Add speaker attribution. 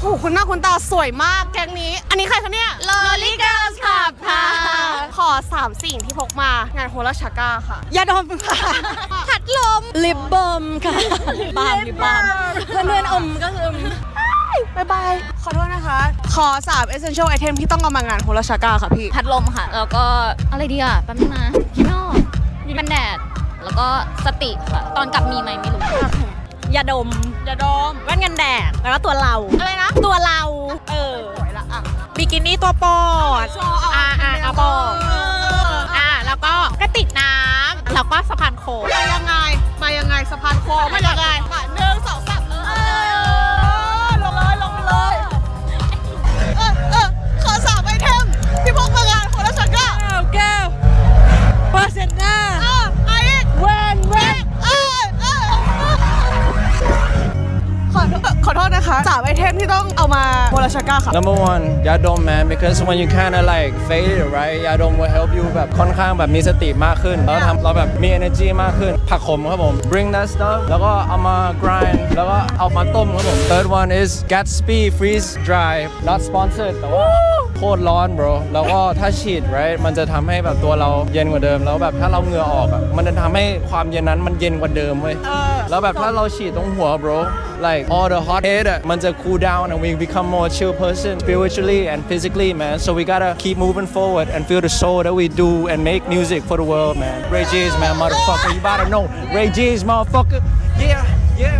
Speaker 1: โหคุณหน้าคุณตาสวยมากแก๊งนี้ อันนี้ใครคะเนี่ย
Speaker 2: Lolly Girls Club ค่ะ
Speaker 1: ขอสามสิ่งที่พกมางานโฮลาชาก้าค่ะ
Speaker 2: ยาดมค่ะพัดลม ลิปบอมค่ะบาล์มลิปบอมเพื่อนเพื่อนๆอมก็คืออม
Speaker 1: บายบาย ขอโทษนะคะ ขอสาม essential item ที่ต้องเอามางานโฮลาชาก้าค่ะพี่
Speaker 3: พัดลมค่ะ แล้วก็อะไรดีอะแป๊บนึงนะพี่นอกมีกันแดด แล้วก็สติค่ะ ตอนกลับมีไหมไม่รู้
Speaker 2: ยาดม
Speaker 1: อย่าดม
Speaker 2: แว่นกันแดด แล้วก็ตัวเรา
Speaker 1: อะไรนะ
Speaker 2: กินี่ตัวโปรด
Speaker 1: โชว์เอา
Speaker 2: อ่าอ่าเอาโปรดอ่าแล้วก็กระติกน้ำแล้วก็สะพานโค้ง
Speaker 1: มายังไงมายังไงสะพานโค้งมายังไง นะคะสามไอเทมที่ต้องเอามาโฮลาชาก้าค่ะ
Speaker 4: Number one Yadom man because when you kind of like fade it right Yadom will help you แบบค่อนข้างแบบมีสติมากขึ้น แล้วทำเราแบบมี energy มากขึ้น ผักขมครับผม bring that stuff แล้วก็เอามา grind แล้วก็เอามาต้มครับผม third one is Gatsby freeze dry not sponsored แต่ว่า โคตรร้อน bro แล้วก็ถ้าฉีด right มันจะทำให้แบบตัวเราเย็นกว่าเดิม แล้วแบบถ้าเราเหงื่อออกอะมันจะทำให้ความเย็นนั้นมันเย็นกว่าเดิมเว้ยแล้วแบบถ้าเราฉีดตรงหัว bro like all the hot head อะมันจะ cool down and we become more chill person spiritually and physically man so we gotta keep moving forward and feel the soul that we do and make music for the world man Ray J's man motherfucker you better know Ray J's motherfucker yeah yeah